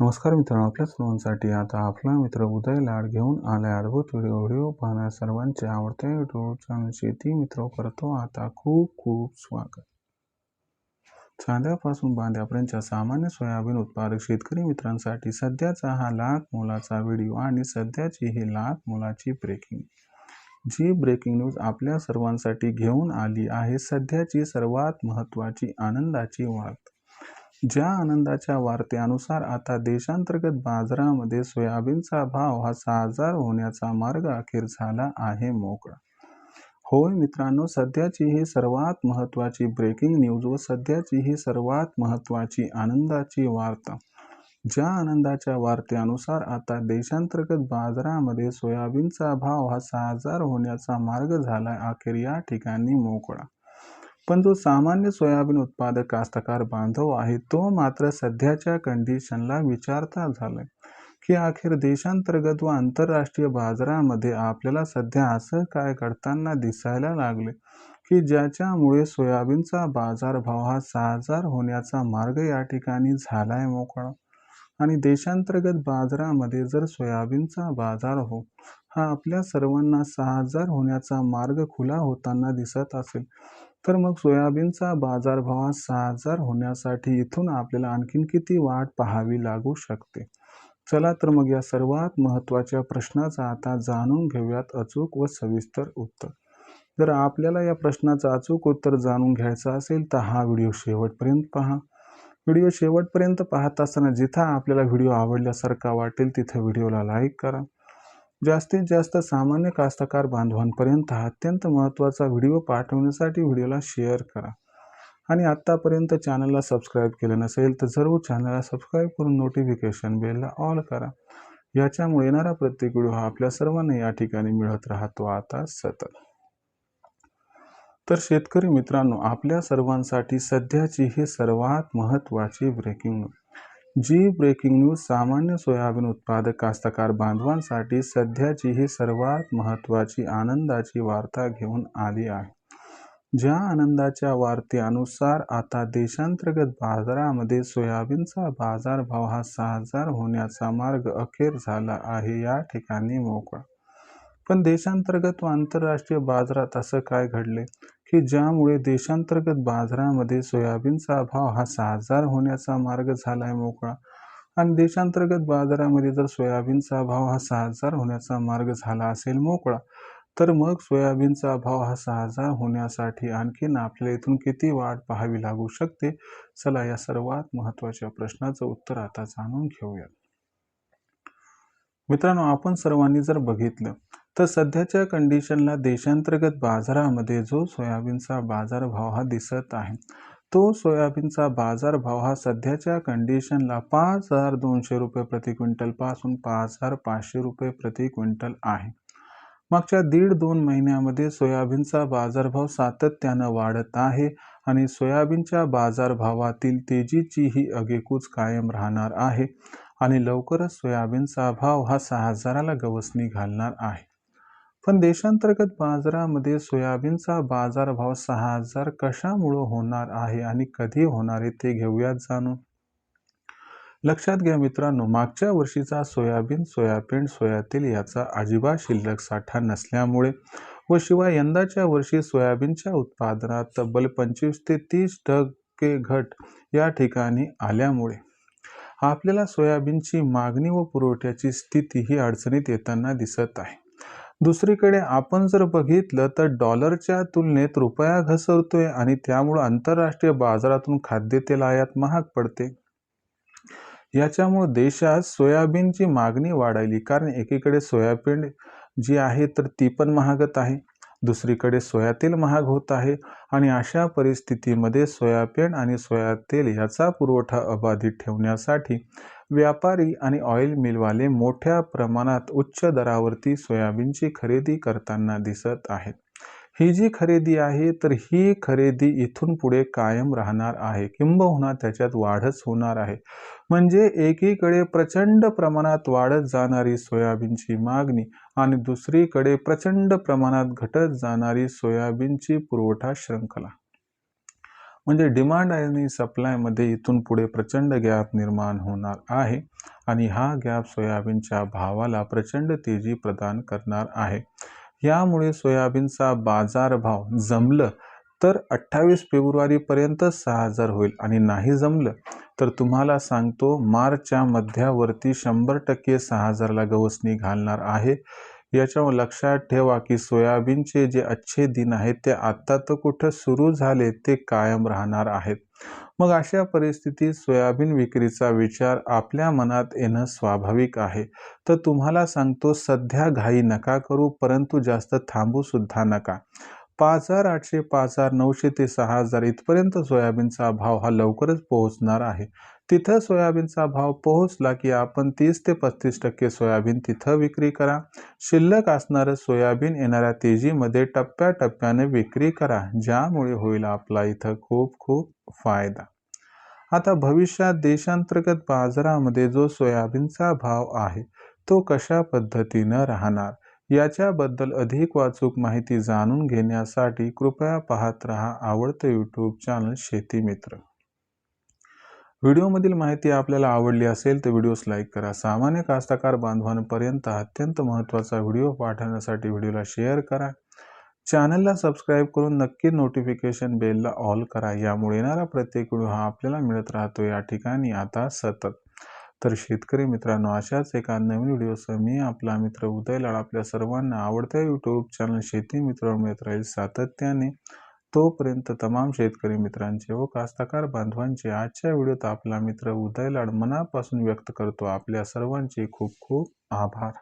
नमस्कार मित्रांनो आपल्या सर्वांसाठी आता आपला मित्र उदय लाड घेऊन आलाय अद्भुत व्हिडिओ व्हिडिओ पाहण्या सर्वांचे आवडते युट्यूब चॅनल शेती मित्र करतो आता खूप खूप स्वागत. चांद्यापासून बांध्यापर्यंतच्या सामान्य सोयाबीन उत्पादक शेतकरी मित्रांसाठी सध्याचा हा लाख मोलाचा व्हिडिओ आणि सध्याची ही लाख मोलाची ब्रेकिंग जी ब्रेकिंग न्यूज आपल्या सर्वांसाठी घेऊन आली आहे सध्याची सर्वात महत्त्वाची आनंदाची वार्ता ज्या आनंदाच्या वार्तेनुसार आता देशांतर्गत बाजारामध्ये सोयाबीनचा भाव हा सहा हजार होण्याचा मार्ग अखेर झाला आहे मोकळा. होय मित्रांनो सध्याची ही सर्वात महत्त्वाची ब्रेकिंग न्यूज व सध्याची ही सर्वात महत्त्वाची आनंदाची वार्ता. ज्या आनंदाच्या वार्तेनुसार आता देशांतर्गत बाजारामध्ये सोयाबीनचा भाव हा सहा हजार होण्याचा मार्ग झाला अखेर या ठिकाणी मोकळा. पण जो सामान्य सोयाबीन उत्पादक कास्तकार बांधव आहे तो मात्र सध्याच्या कंडिशनला विचारता झालाय की अखेर देशांतर्गत व आंतरराष्ट्रीय बाजारामध्ये आपल्याला सध्या असं काय घडताना दिसायला लागले की ज्याच्यामुळे सोयाबीनचा बाजारभाव हा सहा हजार होण्याचा मार्ग या ठिकाणी झालाय मोकळा? आणि देशांतर्गत बाजारामध्ये जर सोयाबीनचा बाजार हो हा आपल्या सर्वांना सहा हजार होण्याचा मार्ग खुला होताना दिसत असेल तर मग सोयाबीनचा बाजारभाव सहा हजार होण्यासाठी इथून आपल्याला आणखीन किती वाट पाहावी लागू शकते? चला तर मग या सर्वात महत्त्वाच्या प्रश्नाचं आता जाणून घेऊयात अचूक व सविस्तर उत्तर. जर आपल्याला या प्रश्नाचं अचूक उत्तर जाणून घ्यायचं असेल तर हा व्हिडिओ शेवटपर्यंत पहा. व्हिडिओ शेवटपर्यंत पाहत असताना जिथं आपल्याला व्हिडिओ आवडल्यासारखा वाटेल तिथे व्हिडिओला लाईक करा. जास्तीत जास्त सामान्य कास्तकार बांधवांपर्यंत अत्यंत महत्त्वाचा व्हिडिओ पाठवण्यासाठी व्हिडिओला शेअर करा. आणि आत्तापर्यंत चॅनलला सबस्क्राईब केलं नसेल तर जरूर चॅनलला सबस्क्राईब करून नोटिफिकेशन बेलला ऑल करा. याच्यामुळे येणारा प्रत्येक व्हिडिओ हा आपल्या सर्वांना या ठिकाणी मिळत राहतो आता सतत. तर शेतकरी मित्रांनो आपल्या सर्वांसाठी सध्याची ही सर्वात महत्त्वाची ब्रेकिंग न्यूज जी ब्रेकिंग न्यूज सामान्य सोयाबीन उत्पादक कास्तकार बांधवांसाठी सध्याची ही सर्वात महत्त्वाची आनंदाची वार्ता घेऊन आली आहे. ज्या आनंदाच्या वार्तेनुसार आता देशांतर्गत बाजारामध्ये सोयाबीनचा बाजारभाव हा सहा हजार होण्याचा मार्ग अखेर झाला आहे या ठिकाणी मोकळा. पण देशांतर्गत व आंतरराष्ट्रीय बाजारात असं काय घडले? की ज्यामुळे देशांतर्गत बाजारामध्ये सोयाबीनचा भाव हा सहा हजार होण्याचा मार्ग झाला आहे मोकळा. आणि देशांतर्गत बाजारामध्ये जर सोयाबीनचा भाव हा सहा हजार होण्याचा मार्ग झाला असेल मोकळा तर मग सोयाबीनचा भाव हा सहा हजार होण्यासाठी आणखीन आपल्याला इथून किती वाढ पाहावी लागू शकते? चला या सर्वात महत्त्वाच्या प्रश्नाचं उत्तर आता जाणून घेऊयात. मित्रांनो आपण सर्वांनी जर बघितलं तर सध्याच्या कंडिशनला देशांतर्गत बाजारामध्ये जो सोयाबीनचा बाजारभाव हा दिसत आहे तो सोयाबीनचा बाजारभाव हा सध्याच्या कंडिशनला पाच हजार दोनशे रुपये प्रति क्विंटलपासून पाच हजार पाचशे रुपये प्रति क्विंटल आहे. मागच्या दीड दोन महिन्यामध्ये सोयाबीनचा बाजारभाव सातत्यानं वाढत आहे आणि सोयाबीनच्या बाजारभावातील तेजीची ही अगेकूच कायम राहणार आहे आणि लवकरच सोयाबीनचा भाव हा सहा हजाराला गवसणी घालणार आहे. पण देशांतर्गत बाजारामध्ये सोयाबीनचा बाजारभाव सहा हजार कशामुळं होणार आहे आणि कधी होणार आहे ते घेऊयात जाणून. लक्षात घ्या मित्रांनो मागच्या वर्षीचा सोयाबीन सोयाबीन सोयातील याचा अजिबात शिल्लक साठा नसल्यामुळे व शिवाय यंदाच्या वर्षी सोयाबीनच्या उत्पादनात तब्बल पंचवीस ते तीस टक्के घट या ठिकाणी आल्यामुळे आपल्याला सोयाबीनची मागणी व पुरवठ्याची स्थिती ही अडचणीत येताना दिसत आहे. दुसरीकडे आपण जर बघितलं तर डॉलरच्या तुलनेत रुपया घसरतोय आणि त्यामुळं आंतरराष्ट्रीय बाजारातून खाद्यतेल आयात महाग पडते. याच्यामुळं देशात सोयाबीनची मागणी वाढायली कारण एकीकडे सोयाबीन जी आहे तर ती पण महागत आहे दुसरीकडे सोयातेल महाग होत आहे आणि अशा परिस्थितीमध्ये सोयाबीन आणि सोयातेल याचा पुरवठा अबाधित ठेवण्यासाठी व्यापारी आणि ऑइल मिलवाले मोठ्या प्रमाणात उच्च दरावरती सोयाबीनची खरेदी करताना दिसत आहेत. ही जी खरेदी आहे तर ही खरेदी इथून पुढे कायम राहणार आहे. किंबहुना त्याच्यात वाढच होणार आहे. म्हणजे एकीकडे प्रचंड प्रमाणात वाढत जाणारी सोयाबीनची मागणी आणि दुसरीकडे प्रचंड प्रमाणात घटत जाणारी सोयाबीनची पुरवठा श्रृंखला. म्हणजे डिमांड आणि सप्लायमध्ये इथून पुढे प्रचंड गॅप निर्माण होणार आहे आणि हा गॅप सोयाबीनच्या भावाला प्रचंड तेजी प्रदान करणार आहे. यामुळे सोयाबीनचा बाजारभाव जमलं तर अठ्ठावीस फेब्रुवारीपर्यंत सहा हजार होईल आणि नाही जमलं तर तुम्हाला सांगतो मार्चच्या मध्यावरती शंभर टक्के सहा हजारला गवसणी घालणार आहे. याच्यामुळे लक्षात ठेवा की सोयाबीनचे जे अच्छे दिन आहेत ते आत्ता तर कुठं सुरू झाले ते कायम राहणार आहेत. मग अशा परिस्थितीत सोयाबीन विक्रीचा विचार आपल्या मनात येणं स्वाभाविक आहे. तर तुम्हाला सांगतो सध्या घाई नका करू परंतु जास्त थांबू सुद्धा नका. पाच हजार आठशे पाच हजार नऊशे ते सहा हजार इथपर्यंत सोयाबीनचा भाव हा लवकरच पोहोचणार आहे. तिथं सोयाबीनचा भाव पोहोचला की आपण तीस ते पस्तीस टक्के सोयाबीन तिथं विक्री करा. शिल्लक असणारं सोयाबीन येणाऱ्या तेजीमध्ये टप्प्याटप्प्याने विक्री करा ज्यामुळे होईल आपला इथं खूप खूप फायदा. आता भविष्यात देशांतर्गत बाजारामध्ये जो सोयाबीनचा भाव आहे तो कशा पद्धतीनं राहणार? याच्याबद्दल अधिक वाचूक माहिती जाणून घेण्यासाठी कृपया पाहत रहा आवडतं यूट्यूब चॅनल शेती मित्र. व्हिडिओमधील माहिती आपल्याला आवडली असेल तर व्हिडिओस लाईक करा. सामान्य कास्तकार बांधवांपर्यंत अत्यंत महत्त्वाचा व्हिडिओ पाठवण्यासाठी व्हिडिओला शेअर करा. चॅनलला सबस्क्राईब करून नक्की नोटिफिकेशन बेलला ऑल करा. यामुळे येणारा प्रत्येक व्हिडिओ हा आपल्याला मिळत राहतो. या ठिकाणी आता सतत. तर शेतकरी मित्रांनो अशाच एका नवीन व्हिडिओसह मी आपला मित्र उदय लाड आपल्या सर्वांना आवडत्या यूट्यूब चॅनल शेती मित्र मिळत राहील सातत्याने. तोपर्यंत तमाम शेतकरी मित्रांचे व कास्तकार बांधवांचे आजच्या व्हिडिओत आपला मित्र उदयलाड मनापासून व्यक्त करतो. आपल्या सर्वांचे खूप खूप आभार.